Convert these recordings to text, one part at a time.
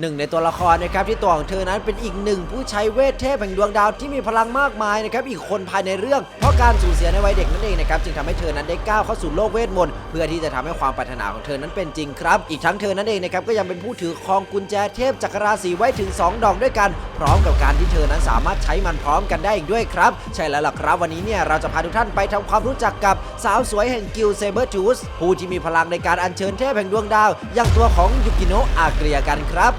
หนึ่งในตัวละครนะครับที่ตัวของเธอนั้นเป็นอีกหนึ่งผู้ใช้เวทเทพแห่งดวงดาวที่มีพลังมากมายนะครับอีกคนภายในเรื่อง เพราะการสูญเสียในวัยเด็กนั่นเองนะครับจึงทำให้เธอนั้นได้ก้าวเข้าสู่โลกเวทมนต์เพื่อที่จะทำให้ความปรารถนาของเธอนั้นเป็นจริงครับ อีกทั้งเธอนั้นเองนะครับก็ยังเป็นผู้ถือครองกุญแจเทพจักรราศีไว้ถึง 2 ดอกด้วยกัน พร้อมกับการที่เธอนั้นสามารถใช้มันพร้อมกันได้อีกด้วยครับใช่แล้วล่ะครับวันนี้เนี่ยเราจะพาทุกท่านไปทำความรู้จักกับสาวสวยแห่งกิลเซเบอร์ทูสผู้ที่มีพลังในการอัญเชิญเทพแห่งดวงดาวอย่างตัวของยูกิโนะอาเกรียกันครับ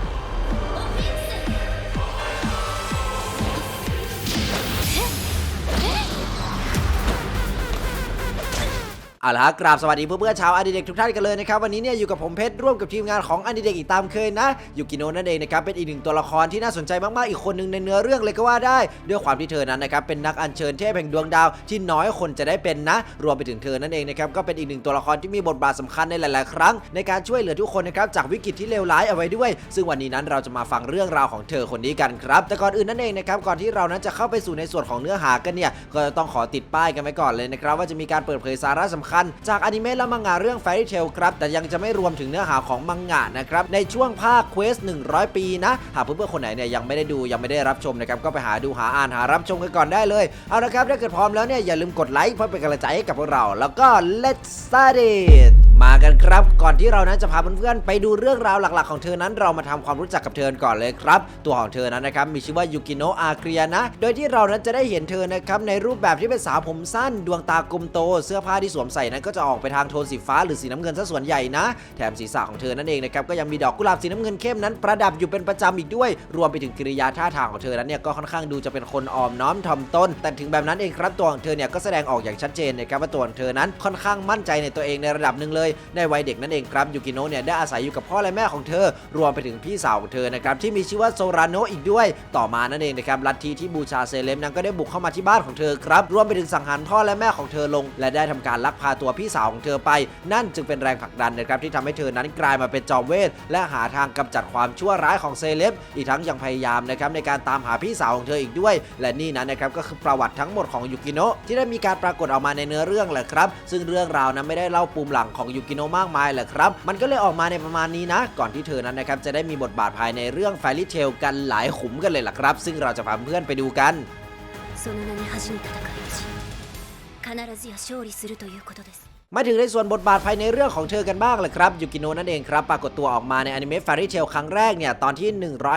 เอาละครับกราบสวัสดีเพื่อนๆชาวอดิเด็กทุกท่านกันเลยนะครับวันนี้เนี่ยอยู่กับผมเพชรร่วมกับทีมงานของอดิเด็กอีกตามเคยนะยูกิโนะนั่นเองนะครับเป็นอีกหนึ่งตัวละครที่น่าสนใจมากๆอีกคนหนึ่งในเนื้อเรื่องเลยก็ว่าได้ ด้วยความที่เธอนั้นนะครับเป็นนักอัญเชิญเทพแห่งดวงดาวที่น้อยคนจะได้เป็นนะ รวมไปถึงเธอนั่นเองนะครับก็เป็นอีกหนึ่งตัวละครที่มีบทบาทสำคัญในหลาย ๆ ครั้ง ในการช่วยเหลือทุกคนนะครับจากวิกฤตที่เลวร้ายเอาไว้ด้วย ซึ่งวันนี้นั้นเราจะมาฟังเรื่องราวของเธอคนนี้กันครับแต่ก่อนอื่นนั่นเองนะครับก่อนที่เรานั้นจะเข้าไปสู่ในส่วนของเนื้อหากันเนี่ยก็จะต้องขอติดป้ายกันไว้ก่อนเลยนะครับว่าจะมีการเปิดเผยสาระสำคัญจากอนิเมะและมังงะเรื่อง Fairy Tail ครับ แต่ยังจะไม่รวมถึงเนื้อหาของมังงะนะครับในช่วงภาค Quest 100 ปีนะ หากเพื่อนๆคนไหนเนี่ยยังไม่ได้ดูยังไม่ได้รับชมนะครับก็ไปหาดูหาอ่านหารับชมกันก่อนได้เลยเอาละครับถ้าเกิดพร้อมแล้วเนี่ยอย่าลืมกดไลค์เพื่อเป็นกำลังใจให้กับพวกเรา แล้วก็ let's start it มากันครับ ก่อนที่เรานั้นจะพาเพื่อนๆไปดูเรื่องราวหลัก ๆ ของเธอนั้นเรามาทำความรู้จักกับเธอก่อนเลยครับ ตัวของเธอนั้นนะครับมีชื่อว่ายูกิโนะอาเกรียนะ โดยที่เรานั้นจะได้เห็นเธอนะครับในรูปแบบที่เป็นสาวผมสั้น ดวงตากลมโต เสื้อผ้าที่สวมใส่นั้นก็จะออกไปทางโทนสีฟ้าหรือสีน้ำเงินซะส่วนใหญ่นะ แถมศีรษะของเธอนั่นเองนะครับก็ยังมีดอกกุหลาบสีน้ำเงินเข้มนั้น ประดับอยู่เป็นประจำอีกด้วย รวมไปถึงกิริยาท่าทางของเธอนั้นเนี่ยก็ค่อนข้างดูจะเป็นคนอ่อมน้อมถ่อมตนแต่ถึงแบบนั้นเองครับตัวของเธอเนี่ยก็แสดงออกอย่างชัดเจนนะครับว่าตัวของเธอนั้นค่อนข้างมั่นใจในตัวเองในระดับหนึ่งเลยในวัยเด็กนั่นเองครับยูกิโนะเนี่ยได้อาศัยอยู่กับพ่อและแม่ของเธอ รวมไปถึงพี่สาวของเธอนะครับที่มีชื่อว่าโซราโนะอีกด้วย ต่อมานั่นเองนะครับลัทธิที่บูชาเซเลมนั้นก็ได้บุกเข้ามาที่บ้านของเธอครับรวมไปถึงสังหารพ่อและแม่ของเธอลง และได้ทำการลักพาตัวพี่สาวของเธอไป นั่นจึงเป็นแรงผลักดันนะครับที่ทำให้เธอนั้นกลายมาเป็นจอมเวทและหาทางกำจัดความชั่วร้ายของเซเลบอีกทั้งยังพยายามนะครับในการตามหาพี่สาวของเธออีกด้วย และนี่นั้นนะครับก็คือประวัติทั้งหมดของยูกิโนะที่ได้มีการปรากฏออกมาในเนื้อเรื่องแหละครับ ซึ่งเรื่องราวนั้นไม่ได้เล่าปูมหลังของยกิโนะมากมายแหละครับ มันก็เลยออกมาในประมาณนี้นะ ก่อนที่เธอนั้นนะครับจะได้มีบทบาทภายในเรื่องไฟลิเทลกันหลายขุมกันเลยล่ะครับ ซึ่งเราจะพาเพื่อนไปดูกัน その名に恥じぬ戦いをし必ずや勝利するということです มาถึงในส่วนบทบาทภายในเรื่องของเธอกันบ้างเลยครับยูกิโนะนั่นเองครับปรากฏตัวออกมาในอนิเมะฟาริเทลครั้งแรกเนี่ยตอนที่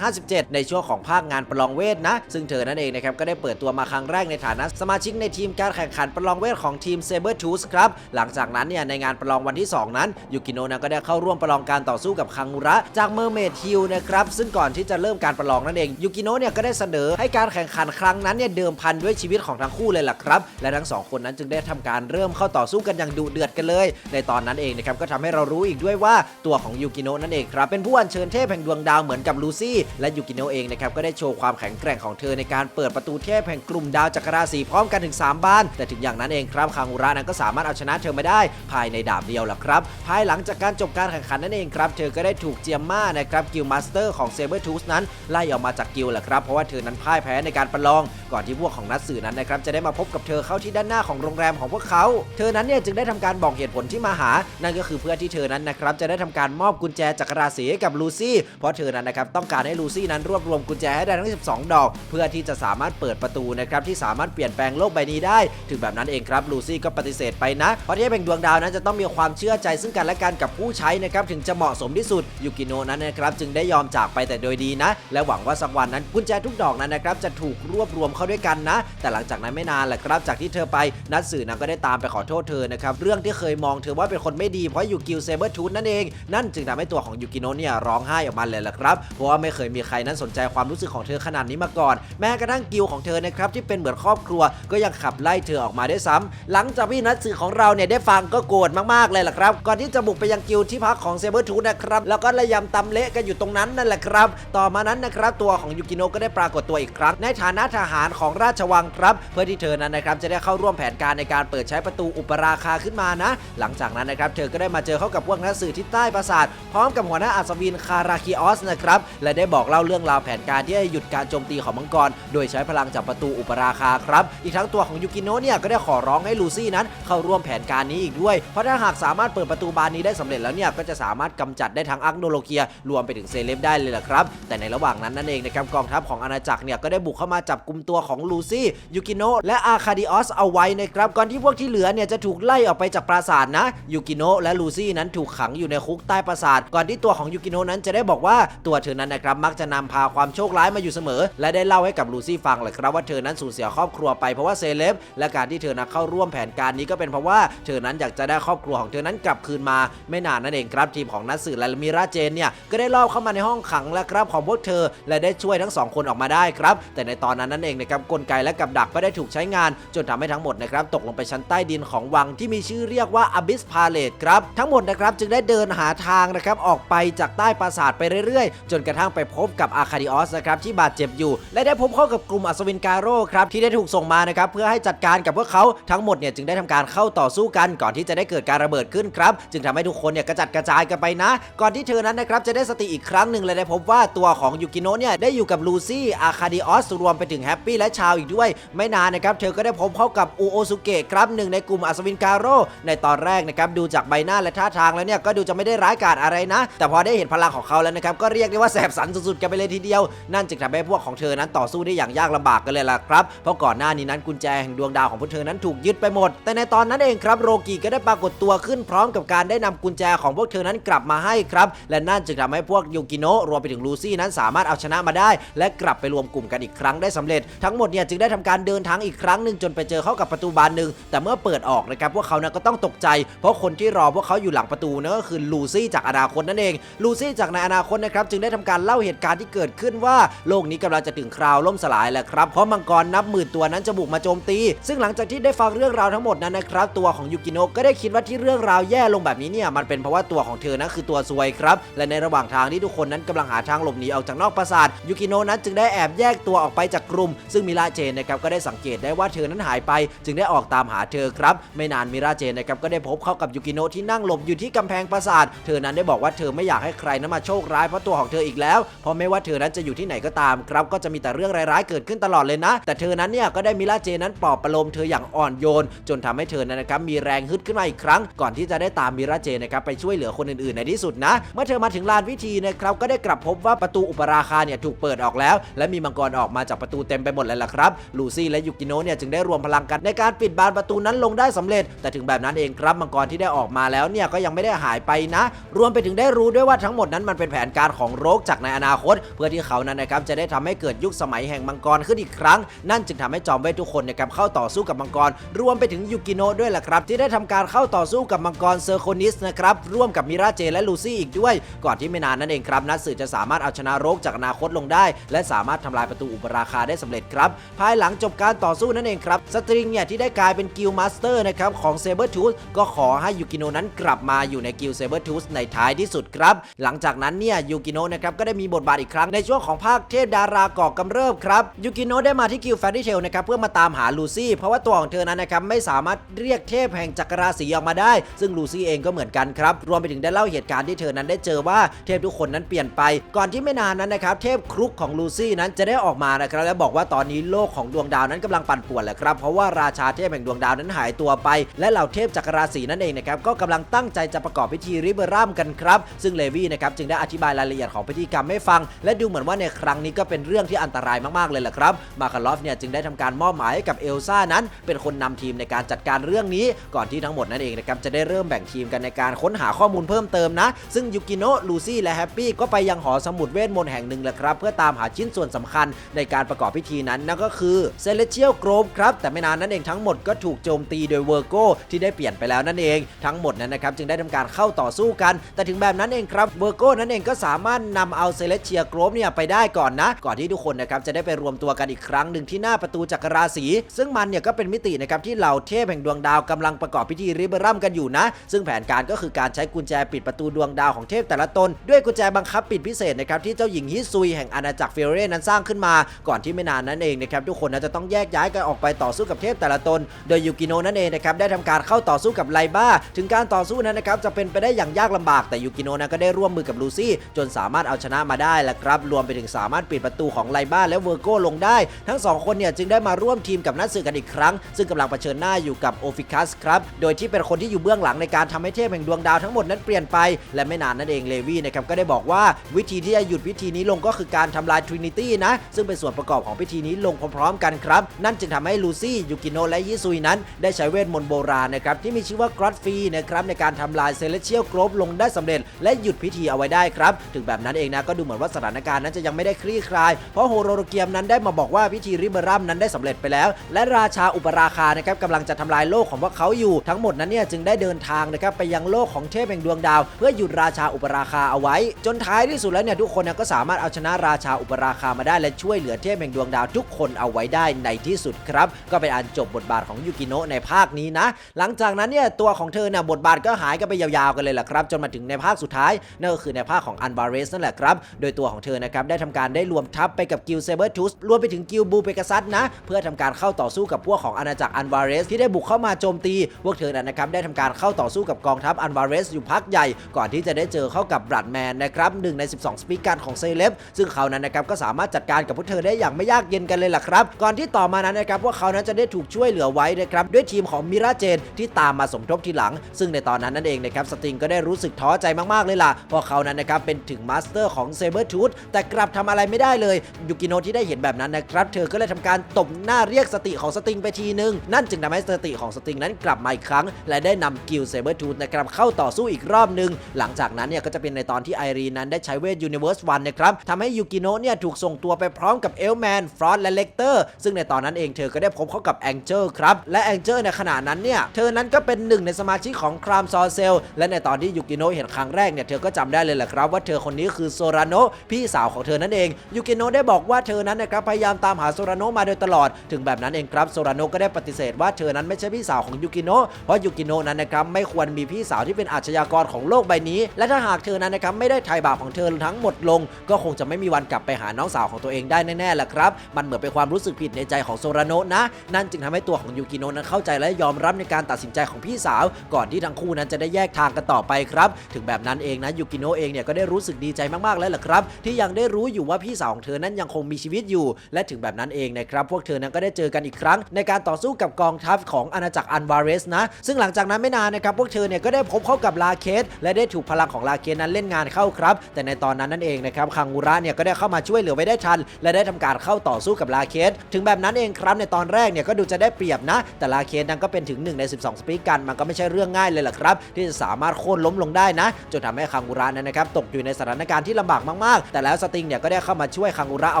157 ในช่วงของภาคงานประลองเวทนะ ซึ่งเธอนั่นเองนะครับก็ได้เปิดตัวมาครั้งแรกในฐานะสมาชิกในทีมการแข่งขันประลองเวทของทีม Saber Tooth ครับหลังจากนั้นเนี่ยในงานประลองวันที่ 2 นั้นยูกิโนะนก็ได้เข้าร่วมประลองการต่อสู้กับคังุระจากเมอร์เมดฮิลนะครับซึ่งก่อนที่จะเริ่มการประลองนั่นเองยูกิโนะเนี่ยก็ได้เสนอให้การแข่งขันครั้งนั้นเนี่ยเดิมพันด้วยชีวิตของทั้งคู่เลยล่ะครับและทั้งสองคนนั้นจึงได้ทำการเริ่มเข้าต่อสู้กันอย่างดุเดือดกันเลย ในตอนนั้นเองนะครับก็ทำให้เรารู้อีกด้วยว่าตัวของยูกิโนะนั่นเองครับเป็นผู้อัญเชิญเทพแห่งดวงดาวเหมือนกับลูซี่และยูกิโนะเองนะครับก็ได้โชว์ความแข็งแกร่งของเธอในการเปิดประตูเทพแห่งกลุ่มดาวจักรราศีพร้อมกันถึง 3 บ้าน แต่ถึงอย่างนั้นเองครับคางูระนั้นก็สามารถเอาชนะเธอมาได้ภายในดาบเดียวแหละครับ ภายหลังจากการจบการแข่งขันนั่นเองครับเธอก็ได้ถูกเจียมม่านะครับกิลมาสเตอร์ของเซเบอร์ทูสนั้นไล่ออกมาจากกิลแหละครับเพราะว่าเธอนั้นพ่ายแพ้ในการประลอง ก่อนที่พวกของนัดสื่อนั้นนะครับจะได้มาพบกับเธอเข้าที่ด้านหน้าของโรงแรมของพวกเขา เธอนั้นเนี่ยจึงได้ทำการบอกเหตุผลที่มาหา นั่นก็คือเพื่อที่เธอนั้นนะครับจะได้ทำการมอบกุญแจจักรราศีให้กับลูซี่เพราะเธอนั้นนะครับต้องการให้ลูซี่นั้นรวบรวมกุญแจให้ได้ทั้ง 12 ดอก เพื่อที่จะสามารถเปิดประตูนะครับที่สามารถเปลี่ยนแปลงโลกใบนี้ได้ ถึงแบบนั้นเองครับลูซี่ก็ปฏิเสธไปนะ เพราะที่เป็นดวงดาวนั้นจะต้องมีความเชื่อใจซึ่งกันและกันกับผู้ใช้นะครับถึงจะเหมาะสมที่สุดยูกิโนะนั้นนะครับจึงได้ยอมจากไปแต่โดยดีนะ และหวังว่าสักวันนั้นกุญแจทุกดอกนั้นนะครับจะถูกรวบรวมเข้าด้วยกันนะ แต่หลังจากนั้นไม่นานแหละครับจากที่เธอไปนัดสื่อนั้นก็ได้ตามไปขอโทษเธอนะครับเรื่องที่เคยมองเธอว่าเป็นคนไม่ดีเพราะอยู่กิลเซเบอร์ทูนนั่นเอง นั่นจึงทำให้ตัวของยูกิโนะเนี่ยร้องไห้ออกมาเลยแหละครับ เพราะว่าไม่เคยมีใครนั้นสนใจความรู้สึกของเธอขนาดนี้มาก่อน แม้กระทั่งกิลของเธอนะครับที่เป็นเหมือนครอบครัว ก็ยังขับไล่เธอออกมาได้วยซ้ำหลังจากที่นัดสื่อของเราเนี่ยได้ฟังก็โกรธมากๆเลยแหละครับ ก่อนที่จะบุกไปยังกิลที่พักของเซเบอร์ทูนนะครับแล้วก็ระยำตำเละกันอยู่ตรงนั้นนั่นแหละครับ ต่อมานั้นนะครับตัวของยูกิโนะก็ได้ปรากฏตัวอีกครั้ง ในฐานะทหารของราชวังครับ เพื่อที่เธอนั้นนะครับจะได้เข้าร่วมแผนการในการเปิดใช้ประตูอุปราคาขึ้นมามานะ หลังจากนั้นนะครับเธอก็ได้มาเจอเข้ากับพวกนักสื่อที่ใต้ปราสาท พร้อมกับหัวหน้าอัศวินคาราคิออสนะครับและได้บอกเล่าเรื่องราวแผนการที่จะหยุดการโจมตีของมังกร โดยใช้พลังจากประตูอุปราคาครับอีกทั้งตัวของยูกิโนะเนี่ยก็ได้ขอร้องให้ลูซี่นั้น เข้าร่วมแผนการนี้อีกด้วย เพราะถ้าหากสามารถเปิดประตูบานนี้ได้สำเร็จแล้วเนี่ยก็จะสามารถกำจัดได้ทั้งอักโนโลเกีย รวมไปถึงเซเลบได้เลยล่ะครับ แต่ในระหว่างนั้นนั่นเองนะครับกองทัพของอาณาจักรเนี่ยก็ได้บุกเข้ามาจับกลุ่มตัวของลูซี่ยูกิโนะและอาคาดิออสเอาไว้นะครับก่อนที่พวกที่เหลือเนี่ยจะถูกไล่ออกไปจากปราสาทนะยูกิโนะและลูซี่นั้นถูกขังอยู่ในคุกใต้ปราสาท ก่อนที่ตัวของยูกิโนะนั้นจะได้บอกว่าตัวเธอนั้นนะครับมักจะนำพาความโชคร้ายมาอยู่เสมอ และได้เล่าให้กับลูซี่ฟังเลยครับว่าเธอนั้นสูญเสียครอบครัวไปเพราะว่าเซเลบและการที่เธอนั้นเข้าร่วมแผนการนี้ก็เป็นเพราะว่าเธอนั้นอยากจะได้ครอบครัวของเธอนั้นกลับคืนมา ไม่นานนั่นเองครับทีมของนัทสือและมิราเจนเนี่ยก็ได้ลอบเข้ามาในห้องขังแล้วครับของพวกเธอ และได้ช่วยทั้งสองคนออกมาได้ครับ แต่ในตอนนั้นนั่นเองนะครับกลไกและกับดักก็ได้ถูกใช้งาน จนทำให้ทั้งหมดนะครับตกลงไปชั้นใต้ดินของวังที่มีชื่อเรียกว่า Abyss Palace ครับ ทั้งหมดนะครับจึงได้เดินหาทางนะครับออกไปจากใต้ปราสาทไปเรื่อยๆ จนกระทั่งไปพบกับอาคาดิออสนะครับที่บาดเจ็บอยู่ และได้พบเข้ากับกลุ่มอัศวินการโร่ครับที่ได้ถูกส่งมานะครับเพื่อให้จัดการกับพวกเขาทั้งหมดเนี่ยจึงได้ทำการเข้าต่อสู้กันก่อนที่จะได้เกิดการระเบิดขึ้นครับจึงทำให้ทุกคนเนี่ยกระจัดกระจายกันไปนะ ก่อนที่เธอนั้นนะครับจะได้สติอีกครั้งหนึ่งและได้พบว่าตัวของยูกิโนะเนี่ยได้อยู่กับลูซี่อาคาดิออสรวมไปถึงแฮปปี้และชาวอีกด้วย ไม่นานนะครับเธอก็ได้พบเข้ากับอูโอสุเกะครับหนึ่งในกลุ่มอัศวินการโร่ในตอนแรกนะครับดูจากใบหน้าและท่าทางแล้วเนี่ยก็ดูจะไม่ได้ร้ายกาจอะไรนะ แต่พอได้เห็นพลังของเขาแล้วนะครับก็เรียกได้ว่าแสบสันสุดๆกันไปเลยทีเดียว นั่นจึงทำให้พวกของเธอนั้นต่อสู้ได้อย่างยากลำบากกันเลยล่ะครับ เพราะก่อนหน้านี้นั้นกุญแจแห่งดวงดาวของพวกเธอนั้นถูกยึดไปหมด แต่ในตอนนั้นเองครับโรกิก็ได้ปรากฏตัวขึ้นพร้อมกับการได้นำกุญแจของพวกเธอนั้นกลับมาให้ครับและนั่นจึงทำให้พวกยูกิโนะรวมไปถึงลูซี่นั้นสามารถเอาชนะมาได้ และกลับไปรวมกลุ่มกันอีกครั้งได้สำเร็จทั้งหมดเนี่ยจึงได้ทำการเดินทางอีกครั้งหนึ่งจนไปเจอเข้ากับประตูบานหนึ่งแต่เมื่อเปิดออกนะครับพวกเขานั้นก็ต้องตกใจ เพราะคนที่รอพวกเขาอยู่หลังประตูนั่นก็คือลูซี่จากอนาคตนั่นเอง ลูซี่จากในอนาคตนะครับจึงได้ทำการเล่าเหตุการณ์ที่เกิดขึ้นว่าโลกนี้กำลังจะถึงคราวล่มสลายแล้วครับ เพราะมังกรนับหมื่นตัวนั้นจะบุกมาโจมตี ซึ่งหลังจากที่ได้ฟังเรื่องราวทั้งหมดนั้นนะครับตัวของยูกิโนะก็ได้คิดว่าที่เรื่องราวแย่ลงแบบนี้เนี่ยมันเป็นเพราะว่าตัวของเธอนั้นคือตัวซวยครับและในระหว่างทางที่ทุกคนนั้นกำลังหาทางหลบหนีออกจากนอกปราสาทยูกิโนะนั้นจึงได้แอบแยกตัวออกไปจากกลุ่ม ซึ่งมิราเจนนะครับก็ได้สังเกตได้ว่าเธอนั้นหายไป จึงได้ออกตามหาเธอครับ ไม่นานมิราเจนนะครับก็ได้พบเข้ากับยูกิโนะที่นั่งหลบอยู่ที่กำแพงปราสาท เธอนั้นได้บอกว่าเธอไม่อยากให้ใครนั้นมาโชคร้ายเพราะตัวของเธออีกแล้ว เพราะไม่ว่าเธอนั้นจะอยู่ที่ไหนก็ตามครับก็จะมีแต่เรื่องร้ายๆเกิดขึ้นตลอดเลยนะ แต่เธอนั้นเนี่ยก็ได้มิราเจนั้นปลอบประโลมเธออย่างอ่อนโยน จนทำให้เธอนั้นนะครับมีแรงฮึดขึ้นมาอีกครั้ง ก่อนที่จะได้ตามมิราเจนะครับไปช่วยเหลือคนอื่นๆในที่สุดนะ เมื่อเธอมาถึงลานพิธีนะครับก็ได้กลับพบว่าประตูอุปราคาเนี่ยถูกเปิดออกแล้ว และมีมังกรออกมาจากประตูเต็มไปหมดเลยล่ะครับลูซี่และยูกิโนะเนี่ยจึงได้รวมพลังกันในการปิดบานประตูนั้นลงได้สำเร็จ แต่ถึงแบบนั้นเองครับมังกรที่ได้ออกมาแล้วเนี่ยก็ยังไม่ได้หายไปนะ รวมไปถึงได้รู้ด้วยว่าทั้งหมดนั้นมันเป็นแผนการของโรคจากในอนาคต เพื่อที่เขานั้นนะครับจะได้ทำให้เกิดยุคสมัยแห่งมังกรขึ้นอีกครั้ง นั่นจึงทำให้จอมเวททุกคนนะครับเข้าต่อสู้กับมังกร รวมไปถึงยูกิโนะด้วยแหละครับ ที่ได้ทำการเข้าต่อสู้กับมังกรเซอร์โคนิสนะครับร่วมกับมิราเจและลูซี่อีกด้วย ก่อนที่ไม่นานนั่นเองครับนัทสือจะสามารถเอาชนะโรคจากอนาคตลงได้ และสามารถทำลายประตูอุปราคาได้สำเร็จครับภายหลังจบการต่อสู้นั่นเองครับสตริงเนี่ยที่ได้กลายเป็นกิลมาสเตอร์นะครับของเซเบอร์ทูสก็ขอให้ยูกิโนนั้นกลับมาอยู่ในกิลเซเบอร์ทูสในท้ายที่สุดครับ หลังจากนั้นเนี่ยยูกิโนนะครับก็ได้มีบทบาทอีกครั้งในช่วงของภาคเทพดาราก่อกำเริบครับยูกิโนได้มาที่กิลแฟรี่เทลนะครับเพื่อมาตามหาลูซี่เพราะว่าตัวของเธอนั้นนะครับไม่สามารถเรียกเทพแห่งจักรราศีออกมาได้ ซึ่งลูซี่เองก็เหมือนกันครับรวมไปถึงได้เล่าเหตุการณ์ที่เธอนั้นได้เจอว่าเทพทุกคนนั้นเปลี่ยนไป ก่อนที่ไม่นานนั้นนะครับเทพครุกของลูซี่นั้นจะได้ออกมานะครับและบอกว่าตอนนี้โลกของดวงดาวนั้นกำลังปั่นป่วนแหละครับเพราะว่าราชาเทพแห่งดวงดาวนั้นหายตัวไป และเหล่าเทพจักรราศีนั่นเองนะครับก็กำลังตั้งใจจะประกอบพิธีริเบอรัมกันครับ ซึ่งเลวี่นะครับจึงได้อธิบายรายละเอียดของพิธีกรรมให้ฟัง และดูเหมือนว่าในครั้งนี้ก็เป็นเรื่องที่อันตรายมากๆเลยแหละครับ มาคาลอฟเนี่ยจึงได้ทำการมอบหมายให้กับเอลซ่านั้น เป็นคนนำทีมในการจัดการเรื่องนี้ ก่อนที่ทั้งหมดนั่นเองนะครับจะได้เริ่มแบ่งทีมกันในการค้นหาข้อมูลเพิ่มเติมนะ ซึ่งยูกิโนะลูซี่และแฮปปี้ก็ไปยังหอสมุดเวทมนต์แห่งหนึ่งแหละครับ เพื่อตามหาชิ้นส่วนสำคัญในการประกอบพิธีนั้นนั่นก็คือเซเลเชียลโกรฟครับแต่ไม่นานนั้นเองทั้งหมดก็ถูกโจมตีโดยเวอร์โกที่ได้เปลี่ยนไปแล้วนั่นเอง ทั้งหมดนั้นนะครับจึงได้ทำการเข้าต่อสู้กัน แต่ถึงแบบนั้นเองครับเวอร์โก้นั่นเองก็สามารถนำเอาเซเลเชียกรฟเนี่ยไปได้ก่อนนะ ก่อนที่ทุกคนนะครับจะได้ไปรวมตัวกันอีกครั้งหนึ่งที่หน้าประตูจักรราศีซึ่งมันเนี่ยก็เป็นมิตินะครับที่เหล่าเทพแห่งดวงดาวกำลังประกอบพิธีริเบรัมกันอยู่นะ ซึ่งแผนการก็คือการใช้กุญแจปิดประตูดวงดาวของเทพแต่ละตน ด้วยกุญแจบังคับปิดพิเศษนะครับที่เจ้าหญิงฮิซุยแห่งอาณาจักรเฟเรนั้นสร้างขึ้นมา ก่อนที่ไม่นานนั้นเองนะครับทุกคนจะต้องแยกย้ายกันออกไปต่อสู้กับเทพแต่ละตน โดยยูกิโนนั่นเองนะครับได้ทำการเข้าต่อสู้กับไลบ้า ถึงการต่อสู้นั้นนะครับจะเป็นไปได้อย่างยากลำบากแต่ยูกิโนะนะก็ได้ร่วมมือกับลูซี่จนสามารถเอาชนะมาได้และครับรวมไปถึงสามารถปิดประตูของไลบ้าและเวอร์โก้ลงได้ ทั้งสองคนเนี่ยจึงได้มาร่วมทีมกับนัดสึกันอีกครั้ง ซึ่งกำลังเผชิญหน้าอยู่กับโอฟิคัสครับโดยที่เป็นคนที่อยู่เบื้องหลังในการทำให้เทพแห่งดวงดาวทั้งหมดนั้นเปลี่ยนไปและไม่นานนั่นเองเลวี่นะครับก็ได้บอกว่าวิธีที่จะหยุดพิธีนี้ลงก็คือการทำลายทรินิตี้นะซึ่งเป็นส่วนประกอบของพิธีนี้ลงพร้อมๆกันครับนั่นจึงทำให้ลูซี่ยูกิโนะและยิซุยนั้น ได้ใช้เวทมนต์โบราณนะครับที่มีชื่อว่ากรอตฟีนะครับในการทำลายเซเลเชียลกรบลงได้สำเร็จ และหยุดพิธีเอาไว้ได้ครับ ถึงแบบนั้นเองนะก็ดูเหมือนว่าสถานการณ์นั้นจะยังไม่ได้คลี่คลาย เพราะโฮโรโรเกียมนั้นได้มาบอกว่าพิธีริเบรัมนั้นได้สำเร็จไปแล้ว และราชาอุปราคานะครับกำลังจะทำลายโลกของพวกเขาอยู่ทั้งหมดนั้นเนี่ยจึงได้เดินทางนะครับไปยังโลกของเทพแห่งดวงดาว เพื่อหยุดราชาอุปราคาเอาไว้ จนท้ายที่สุดแล้วเนี่ยทุกคนก็สามารถเอาชนะราชาอุปราคามาได้และช่วยเหลือเทพแห่งดวงดาวทุกคนเอาไว้ได้ในที่สุดครับ ก็เป็นอันจบบทบาทของยูกิโนะในภาคนี้นะหลังังจากนั้นเนี่ยตัวของเธอเนี่ยบทบาทก็หายกันไปยาวๆกันเลยแหละครับจนมาถึงในภาคสุดท้ายนั่นก็คือในภาคของอันบาเรสนั่นแหละครับโดยตัวของเธอนะครับได้ทำการได้รวมทัพไปกับกิลเซเบอร์ทูสรวมไปถึงกิลบูเปกัซัสนะเพื่อทำการเข้าต่อสู้กับพวกของอาณาจักรอันบาเรสที่ได้บุกเข้ามาโจมตี พวกเธอนั้นนะครับได้ทำการเข้าต่อสู้กับกองทัพอันบาเรสอยู่พักใหญ่ ก่อนที่จะได้เจอเข้ากับบรัดแมนนะครับหนึ่งใน 12 สปีกการของเซเลบซึ่งเขานั้นนะครับก็สามารถจัดการกับพวกเธอได้อย่างไม่ยากเย็นกันเลยล่ะครับ ก่อนที่ต่อมานั้นนะครับพวกเขานั้นจะได้ถูกช่วยเหลือไว้นะครับด้วยทีมของมิราเจนที่ตามมาสมทบทีหลัง ซึ่งในตอนนั้นนั่นเองนะครับสติงก็ได้รู้สึกท้อใจมากๆเลยล่ะเพราะเขานั้นนะครับเป็นถึงมาสเตอร์ของเซเบอร์ทูธแต่กลับทำอะไรไม่ได้เลยยูกิโนะที่ได้เห็นแบบนั้นนะครับเธอก็เลยทำการตบหน้าเรียกสติของสติงไปทีนึง นั่นจึงทำให้สติของสติงนั้นกลับมาอีกครั้ง และได้นำกิลเซเบอร์ทูธนะครับเข้าต่อสู้อีกรอบหนึ่งหลังจากนั้นเนี่ยก็จะเป็นในตอนที่ไอรีนนั้นได้ใช้เวทยูนิเวอร์สวันนะครับทำให้ยูกิโนะเนี่ยถูกส่งตัวไปพร้อมกับเอลแมนฟรอสและเลกเตอร์ซึ่งในตอนนั้นเองเธอก็ได้พบเข้ากับแองเจิลครับและแองเจิลในขณะนั้นเนี่ยเธออนั้นก็เป็นหนึ่งในสมาชิกของครามซอเซล และในตอนที่ยูกิโนะเห็นครั้งแรกเนี่ยเธอก็จำได้เลยแหละครับว่าเธอคนนี้คือโซราโนะพี่สาวของเธอนั่นเองยูกิโนะได้บอกว่าเธอนั้นนะครับพยายามตามหาโซราโนะมาโดยตลอด ถึงแบบนั้นเองครับโซราโนะก็ได้ปฏิเสธว่าเธอนั้นไม่ใช่พี่สาวของยูกิโนะเพราะยูกิโนะนั้นนะครับไม่ควรมีพี่สาวที่เป็นอาชญากรของโลกใบนี้ และถ้าหากเธอนั้นนะครับไม่ได้ไถ่บาปของเธอทั้งหมดลง ก็คงจะไม่มีวันกลับไปหาน้องสาวของตัวเองได้แน่ๆแหละครับมันเหมือนเป็นความรู้สึกผิดในใจของโซราโนะนะนั่นจึงทำให้ตัวของยูกิโนะนั้นเข้าใจและยอมรับในการตัดสินใจของพี่สาว ก่อนที่ทั้งคู่นั้นจะได้แยกทางกันต่อไปครับ ถึงแบบนั้นเองนะยูกิโนะเองเนี่ยก็ได้รู้สึกดีใจมากๆแล้วล่ะครับ ที่ยังได้รู้อยู่ว่าพี่สาวของเธอนั้นยังคงมีชีวิตอยู่ และถึงแบบนั้นเองนะครับพวกเธอนั้นก็ได้เจอกันอีกครั้ง ในการต่อสู้กับกองทัพของอาณาจักรอันวาเรสนะ ซึ่งหลังจากนั้นไม่นานนะครับพวกเธอเนี่ยก็ได้พบเข้ากับลาเคสและได้ถูกพลังของลาเคสนั้นเล่นงานเข้าครับ แต่ในตอนนั้นนั่นเองนะครับคังงูระเนี่ยก็ได้เข้ามาช่วยเหลือไว้ได้ทัน และได้ทำการเข้าต่อสู้กับลาเคสถึงแบบนั้นเองครับในตอนแรกเนี่ยก็ดูจะได้เปรียบนะ แต่ลาเคสนั้นก็เป็นถึง1ใน12 สปีกกันมันก็ไม่ใช่เรื่องง่ายเลยล่ะครับ ที่จะสามารถโค่นล้มลงได้นะจนทำให้คังงูระนั้นนะครับตกอยู่ในสถานการณ์ที่ลำบากมากๆ แต่แล้วสติงเนี่ยก็ได้เข้ามาช่วยคังงูระเอ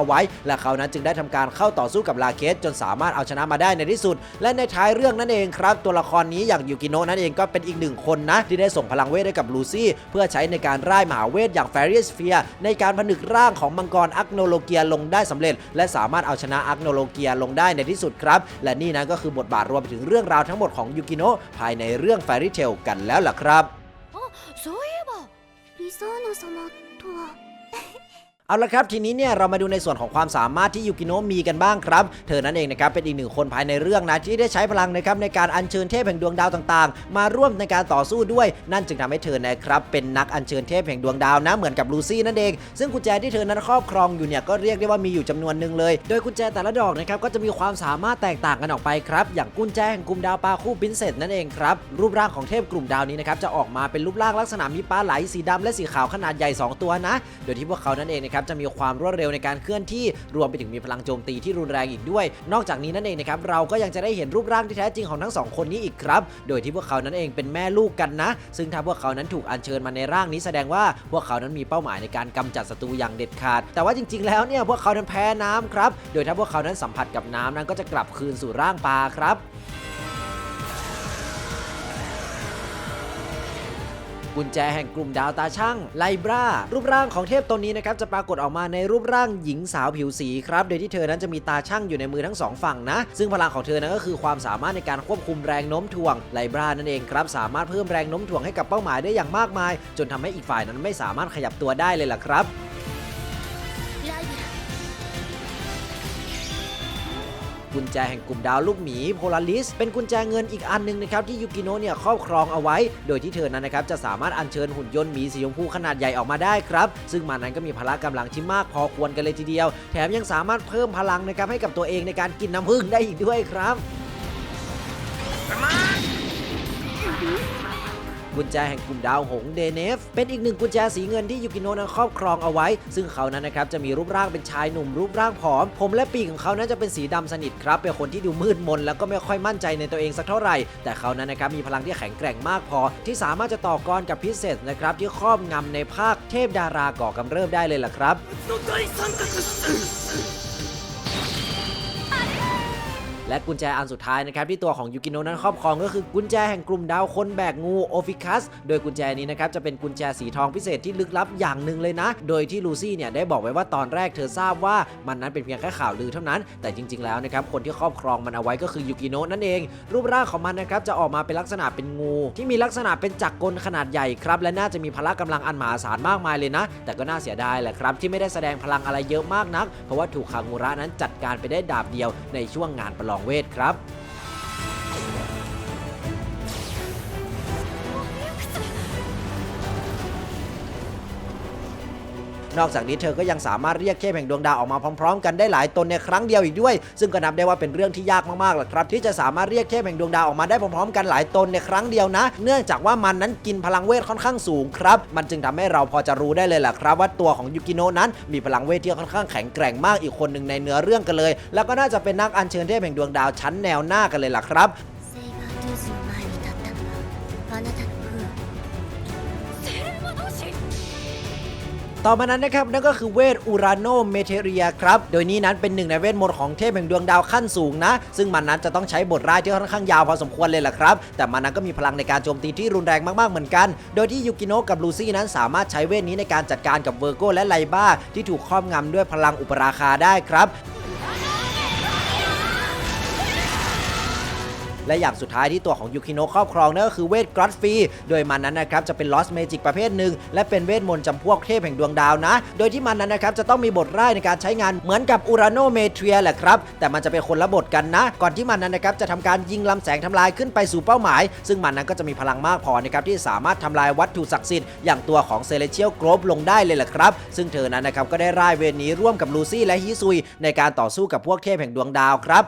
าไว้ และเขานั้นจึงได้ทำการเข้าต่อสู้กับลาเคสจนสามารถเอาชนะมาได้ในที่สุด และในท้ายเรื่องนั่นเองครับ ตัวละครนี้อย่างยูกิโนะนั่นเองก็เป็นอีกหนึ่งคนนะที่ได้ส่งพลังเวทให้กับลูซี่เพื่อใช้ในการร่ายมหาเวทอย่างแฟริสเฟียในการผนึกร่างของมังกรอักโนโลเกียลงได้สำเร็จ และสามารถเอาชนะอักโนโลเกียลงได้ในที่สุดครับ และนี่นะก็คือบทบาทรวมไปถึงเรื่องราวทั้งหมดของยูกิโนะภายในเรื่องแฟริเทลกันแล้วล่ะครับ あそういえばリザーナ様とは เอาละครับทีนี้เนี่ยเรามาดูในส่วนของความสามารถที่ยูกิโนะมีกันบ้างครับ เธอนั่นเองนะครับเป็นอีกหนึ่งคนภายในเรื่องนะที่ได้ใช้พลังนะครับในการอัญเชิญเทพแห่งดวงดาวต่างๆ มาร่วมในการต่อสู้ด้วย นั่นจึงทำให้เธอนะครับเป็นนักอัญเชิญเทพแห่งดวงดาวนะเหมือนกับลูซี่นั่นเอง ซึ่งกุญแจที่เธอนั้นครอบครองอยู่เนี่ยก็เรียกได้ว่ามีอยู่จำนวนหนึ่งเลย โดยกุญแจแต่ละดอกนะครับก็จะมีความสามารถแตกต่างกันออกไปครับอย่างกุญแจแห่งกลุ่มดาวปลาคู่บินเซตนั่นเองครับรูปร่างของเทพกลุ่มดาวนี้นะครับจะออกมาเป็นรูปร่างลักษณะมีปลาไหลสีดำและสีขาวขนาดใหญ่สองตัวนะ โดยที่พวกเขานั่นเองนะครับจะมีความรวดเร็วในการเคลื่อนที่รวมไปถึงมีพลังโจมตีที่รุนแรงอีกด้วย นอกจากนี้นั่นเองนะครับเราก็ยังจะได้เห็นรูปร่างที่แท้จริงของทั้งสองคนนี้อีกครับ โดยที่พวกเขานั้นเองเป็นแม่ลูกกันนะ ซึ่งถ้าพวกเขานั้นถูกอัญเชิญมาในร่างนี้แสดงว่าพวกเขานั้นมีเป้าหมายในการกำจัดศัตรูอย่างเด็ดขาด แต่ว่าจริง ๆ แล้วเนี่ยพวกเขานั้นแพ้น้ำครับ โดยถ้าพวกเขานั้นสัมผัสกับน้ำนั้นก็จะกลับคืนสู่ร่างปลาครับ กุญแจแห่งกลุ่มดาวตาช่างไลบรารูปร่างของเทพตนนี้นะครับจะปรากฏออกมาในรูปร่างหญิงสาวผิวสีครับโดยที่เธอนั้นจะมีตาช่างอยู่ในมือทั้งสองฝั่งนะ ซึ่งพลังของเธอนั้นก็คือความสามารถในการควบคุมแรงโน้มถ่วงไลบรานั่นเองครับสามารถเพิ่มแรงโน้มถ่วงให้กับเป้าหมายได้อย่างมากมาย จนทำให้อีกฝ่ายนั้นไม่สามารถขยับตัวได้เลยล่ะครับ กุญแจแห่งกลุ่มดาวลูกหมีโพลาริสเป็นกุญแจเงินอีกอันหนึงนะครับที่ยูกิโนะเนี่ยครอบครองเอาไว้ โดยที่เธอนั้นนะครับจะสามารถอัญเชิญหุ่นยนต์หมีสีชมพูขนาดใหญ่ออกมาได้ครับซึ่งมันนั้นก็มีพละกำลังที่มากพอควรกันเลยทีเดียว แถมยังสามารถเพิ่มพลังนะครับให้กับตัวเองในการกินน้ำผึ้งได้อีกด้วยครับ กุญแจแห่งกลุ่มดาวหงส์เดเนฟ เป็นอีกหนึ่งกุญแจสีเงินที่ยูกิโนะนั้นครอบครองเอาไว้ ซึ่งเขานั้นนะครับจะมีรูปร่างเป็นชายหนุ่มรูปร่างผอม ผมและปีกของเขานั้นจะเป็นสีดำสนิทครับเป็นคนที่ดูมืดมนแล้วก็ไม่ค่อยมั่นใจในตัวเองสักเท่าไหร่ แต่เขานั้นนะครับมีพลังที่แข็งแกร่งมากพอ ที่สามารถจะต่อกรกับพิเศษนะครับที่ครอบงำในภาคเทพดาราก่อกำเริบได้เลยล่ะครับ และกุญแจอันสุดท้ายนะครับที่ตัวของยูกิโนะนั้นครอบครองก็คือกุญแจแห่งกลุ่มดาวคนแบกงูโอฟิคัสโดยกุญแจนี้นะครับจะเป็นกุญแจสีทองพิเศษที่ลึกลับอย่างหนึ่งเลยนะ โดยที่ลูซี่เนี่ยได้บอกไว้ว่าตอนแรกเธอทราบว่ามันนั้นเป็นเพียงแค่ข่าวลือเท่านั้น แต่จริง ๆ แล้วนะครับคนที่ครอบครองมันเอาไว้ก็คือยูกิโนะนั่นเอง รูปร่างของมันนะครับจะออกมาเป็นลักษณะเป็นงู ที่มีลักษณะเป็นจักรกลขนาดใหญ่ครับและน่าจะมีพละกำลังอันมหาศาลมากมายเลยนะ แต่ก็น่าเสียดายแหละครับที่ไม่ได้แสดงพลังอะไรเยอะมากนัก เพราะว่าถูกคางูระนั้นจัดการไปได้ดาบเดียวในช่วงงานประลององเวทครับ นอกจากนี้เธอก็ยังสามารถเรียกเทพแห่งดวงดาวออกมาพร้อมๆ กันได้หลายตนในครั้งเดียวอีกด้วย ซึ่งก็นับได้ว่าเป็นเรื่องที่ยากมากๆแหละครับ ที่จะสามารถเรียกเทพแห่งดวงดาวออกมาได้พร้อมๆ กันหลายตนในครั้งเดียวนะ เนื่องจากว่ามันนั้นกินพลังเวทค่อนข้างสูงครับมันจึงทำให้เราพอจะรู้ได้เลยแหละครับ ว่าตัวของยูกิโนะนั้นมีพลังเวทที่ค่อนข้างแข็งแกร่งมากอีกคนหนึ่งในเนื้อเรื่องกันเลย แล้วก็น่าจะเป็นนักอัญเชิญเทพแห่งดวงดาวชั้นแนวหน้ากันเลยล่ะครับ ต่อมานั้นนะครับนั่นก็คือเวทอูราโนเมเทเรียครับ โดยนี้นั้นเป็นหนึ่งในเวทมนต์ของเทพแห่งดวงดาวขั้นสูงนะ ซึ่งมันนั้นจะต้องใช้บทร่ายที่ค่อนข้างยาวพอสมควรเลยล่ะครับ แต่มันนั้นก็มีพลังในการโจมตีที่รุนแรงมากๆเหมือนกัน โดยที่ยูกิโนะกับลูซี่นั้นสามารถใช้เวทนี้ในการจัดการกับเวอร์โกและไลบ้าที่ถูกครอบงำด้วยพลังอุปราคาได้ครับ และอย่างสุดท้ายที่ตัวของยูคิโนะครอบครองนั่นก็คือเวทกรอตฟรีโดยมันนั้นนะครับจะเป็นลอสเมจิกประเภทหนึ่งและเป็นเวทมนต์จำพวกเทพแห่งดวงดาวนะ โดยที่มันนั้นนะครับจะต้องมีบทร่ายในการใช้งานเหมือนกับอูราโนเมเทรียแหละครับ แต่มันจะเป็นคนละบทกันนะ ก่อนที่มันนั้นนะครับจะทำการยิงลำแสงทำลายขึ้นไปสู่เป้าหมาย ซึ่งมันนั้นก็จะมีพลังมากพอนะครับที่สามารถทำลายวัตถุศักดิ์สิทธิ์อย่างตัวของเซเลเชียลกรบลงได้เลยแหละครับ ซึ่งเธอนั้นนะครับก็ได้ร่ายเวทนี้ร่วมกับลูซี่และฮิซุยในการต่อสู้กับพวกเทพแห่งดวงดาวครับ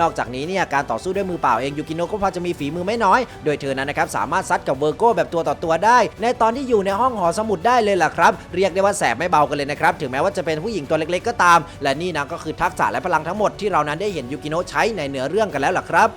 นอกจากนี้เนี่ยการต่อสู้ด้วยมือเปล่าเองยูกิโนะก็พอจะมีฝีมือไม่น้อย โดยเธอนั้นนะครับสามารถซัดกับเวอร์โก้แบบตัวต่อตัวได้ ในตอนที่อยู่ในห้องหอสมุดได้เลยล่ะครับ เรียกได้ว่าแสบไม่เบากันเลยนะครับถึงแม้ว่าจะเป็นผู้หญิงตัวเล็กๆก็ตาม และนี่นะก็คือทักษะและพลังทั้งหมดที่เรานั้นได้เห็นยูกิโนะใช้ในเนื้อเรื่องกันแล้วล่ะครับ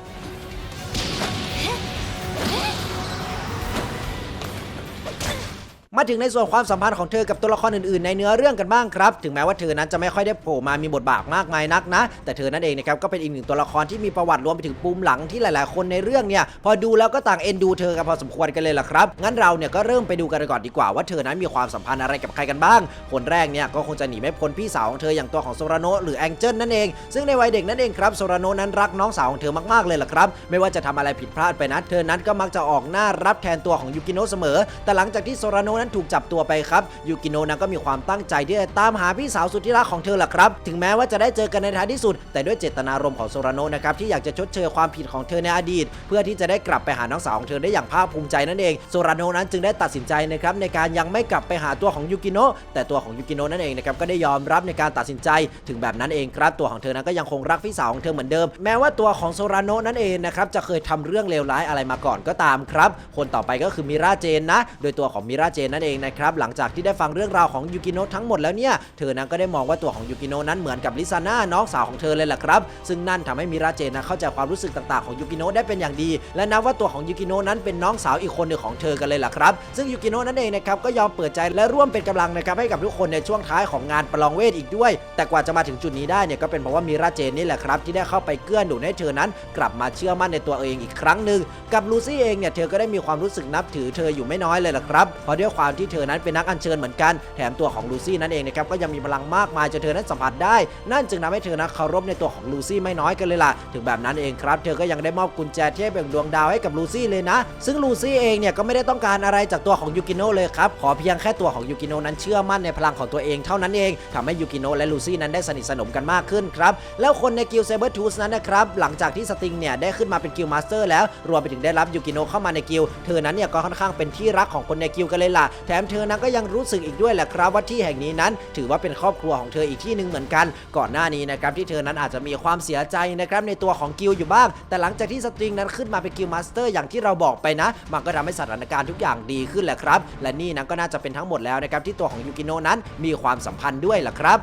มาถึงในส่วนความสัมพันธ์ของเธอกับตัวละครอื่นๆ ในเนื้อเรื่องกันบ้างครับ ถึงแม้ว่าเธอนั้นจะไม่ค่อยได้โผล่มามีบทบาทมากมายนักนะ แต่เธอนั่นเองนะครับก็เป็นอีกหนึ่งตัวละครที่มีประวัติรวมไปถึงปูมหลังที่หลายๆ คนในเรื่องเนี่ยพอดูแล้วก็ต่างเอ็นดูเธอกันพอสมควรกันเลยล่ะครับ งั้นเราเนี่ยก็เริ่มไปดูกันก่อนดีกว่าว่าเธอนั้นมีความสัมพันธ์อะไรกับใครกันบ้าง คนแรกเนี่ยก็คงจะหนีไม่พ้นพี่สาวของเธออย่างตัวของโซราโนหรือแองเจิลนั่นเอง ซึ่งในวัยเด็กนั่นเองครับโซราโนนั้นรักน้องสาวของเธอมากๆเลยล่ะครับ ไม่ว่าจะทำอะไรผิดพลาดไปนะเธอนั้นก็มักจะออกหน้ารับแทนตัวของยูกิโนะเสมอ แต่หลังจากที่โซราโนนั้นถูกจับตัวไปครับยูกิโนะนั้นก็มีความตั้งใจที่จะตามหาพี่สาวสุดที่รักของเธอแหละครับ ถึงแม้ว่าจะได้เจอกันในท้ายที่สุด แต่ด้วยเจตนารมณ์ของโซราโนะนะครับที่อยากจะชดเชยความผิดของเธอในอดีต เพื่อที่จะได้กลับไปหาน้องสาวของเธอได้อย่างภาคภูมิใจนั่นเองโซราโนะนั้นจึงได้ตัดสินใจนะครับในการยังไม่กลับไปหาตัวของยูกิโนะแต่ตัวของยูกิโนะนั่นเองนะครับก็ได้ยอมรับในการตัดสินใจ ถึงแบบนั้นเองครับตัวของเธอนั้นก็ยังคงรักพี่สาวของเธอเหมือนเดิม แม้ว่าตัวของโซราโนะนั่นเองนะครับจะเคยทำเรื่องเลวร้ายอะไรมาก่อนก็ตามครับ คนต่อไปก็คือมิราเจนนะ โดยตัวของมิราเจนนั่นเองนะครับหลังจากที่ได้ฟังเรื่องราวของยูกิโนะทั้งหมดแล้วเนี่ยเธอนั้นก็ได้มองว่าตัวของยูกิโนะนั้นเหมือนกับลิซาน่าน้องสาวของเธอเลยแหละครับ ซึ่งนั่นทำให้มิราเจนะเข้าใจความรู้สึกต่างๆของยูกิโนะได้เป็นอย่างดี และนับว่าตัวของยูกิโนะนั้นเป็นน้องสาวอีกคนหนึ่งของเธอกันเลยล่ะครับซึ่งยูกิโนะนั่นเองนะครับก็ยอมเปิดใจและร่วมเป็นกำลังนะครับให้กับทุกคนในช่วงท้ายของงานประลองเวทอีกด้วย แต่กว่าจะมาถึงจุดนี้ได้เนี่ยก็เป็นเพราะว่ามิราเจนนี่แหละครับที่ได้เข้าไปเกื้อหนุนให้เธอนั้น กลับมาเชื่อมั่นในตัวเองอีกครั้งหนึ่งกับลูซี่เองเนี่ยเธอก็ได้มีความรู้สึกนับถือเธออยู่ไม่น้อยเลยล่ะครับเพราะด้วยความความที่เธอนั้นเป็นนักอัญเชิญเหมือนกัน แถมตัวของลูซี่นั่นเองนะครับก็ยังมีพลังมากมายจนเธอนั้นสัมผัสได้ นั่นจึงทำให้เธอนั้นเคารพในตัวของลูซี่ไม่น้อยกันเลยล่ะ ถึงแบบนั้นเองครับ เธอก็ยังได้มอบกุญแจเทพแห่งดวงดาวให้กับลูซี่เลยนะ ซึ่งลูซี่เองเนี่ยก็ไม่ได้ต้องการอะไรจากตัวของยูกิโนะเลยครับ ขอเพียงแค่ตัวของยูกิโนะนั้นเชื่อมั่นในพลังของตัวเองเท่านั้นเองทำให้ยูกิโนะและลูซี่นั้นได้สนิทสนมกันมากขึ้นครับแล้วคนในกิลเซเบอร์ทูสนั้นนะครับหลังจากที่สติงเนี่ยได้ขึ้นมาเป็นกิลมาสเตอร์แล้วรวมไปถึงได้รับยูกิโนะเข้ามาในกิลเธอนั้นเนี่ยก็ค่อนข้างเป็นที่รักของคนในกิลกันเลยล่ะแถมเธอนั้นก็ยังรู้สึกอีกด้วยแหละครับว่าที่แห่งนี้นั้น ถือว่าเป็นครอบครัวของเธออีกที่หนึ่งเหมือนกัน ก่อนหน้านี้นะครับที่เธอนั้นอาจจะมีความเสียใจนะครับในตัวของกิลอยู่บ้าง แต่หลังจากที่สตริงนั้นขึ้นมาเป็นกิลมาสเตอร์อย่างที่เราบอกไปนะ มันก็ทำให้สถานการณ์ทุกอย่างดีขึ้นแหละครับ และนี่นั้นก็น่าจะเป็นทั้งหมดแล้วนะครับที่ตัวของยูกิโนะนั้นมีความสัมพันธ์ด้วยล่ะครับ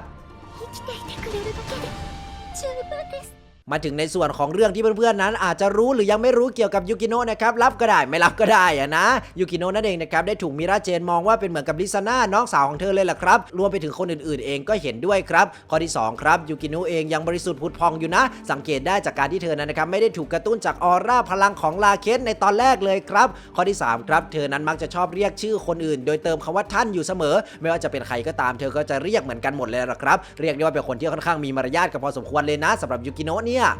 生きていてくれるだけで十分です มาถึงในส่วนของเรื่องที่เพื่อนๆนั้น อาจจะรู้หรือยังไม่รู้เกี่ยวกับยูกิโนะนะครับรับก็ได้ไม่รับก็ได้อะนะยูกิโนะนั่นเองนะครับได้ถูกมิราเจนมองว่าเป็นเหมือนกับลิซาน่าน้องสาวของเธอเลยล่ะครับรวมไปถึงคนอื่นๆ เองก็เห็นด้วยครับข้อที่สองครับยูกิโนะเองยังบริสุทธิ์ผุดพองอยู่นะ สังเกตได้จากการที่เธอนั้นนะครับไม่ได้ถูกกระตุ้นจากออร่าพลังของลาเคสในตอนแรกเลยครับข้อที่สามครับ เธอนั้นมักจะชอบเรียกชื่อคนอื่น โดยเติมคำว่าท่านอยู่เสมอ ไม่ว่าจะเป็นใครก็ตามเธอก็จะเรียกเหมือนกันหมดเลยละครับ เรียกได้ว่าเป็นคนที่ค่อนข้างมีมารยาทกันพอสมควรเลยนะสำหรับยูกิโนะเนี่ย在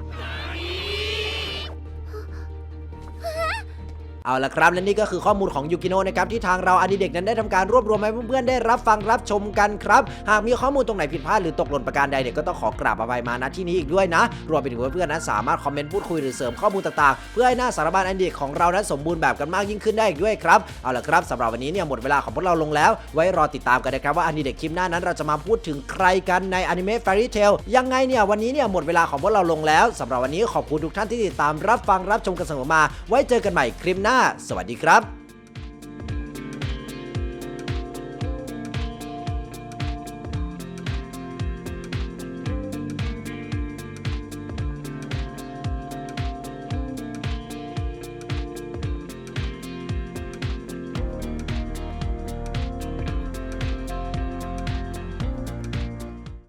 เอาละครับและนี่ก็คือข้อมูลของยูกิโนะนะครับที่ทางเราอดีเด็กนั้นได้ทำการรวบรวมให้เพื่อนๆได้รับฟังรับชมกันครับหากมีข้อมูลตรงไหนผิดพลาดหรือตกหล่นประการใดเนี่ยก็ต้องขอกราบอภัยมาณที่นี้อีกด้วยนะ รวมไปถึงเพื่อนๆนั้นสามารถคอมเมนต์พูดคุยหรือเสริมข้อมูลต่างๆ เพื่อให้หน้าสารบัญอดีเด็กของเรานั้นสมบูรณ์แบบกันมากยิ่งขึ้นได้อีกด้วยครับเอาละครับสำหรับวันนี้เนี่ยหมดเวลาของพวกเราลงแล้ว ไว้รอติดตามกันนะครับว่าอดีเด็กคลิปหน้านั้นเราจะมาพูดถึงใครกันในอนิเมะ Fairy Tail ยังไงเนี่ยวันนี้เนี่ยหมดเวลาของพวกเราลงแล้วสำหรับวันนี้ขอบคุณทุกท่านที่ติดตามรับฟังรับชมกันเสมอมา ไว้เจอกันใหม่คลิปหน้า สวัสดีครับ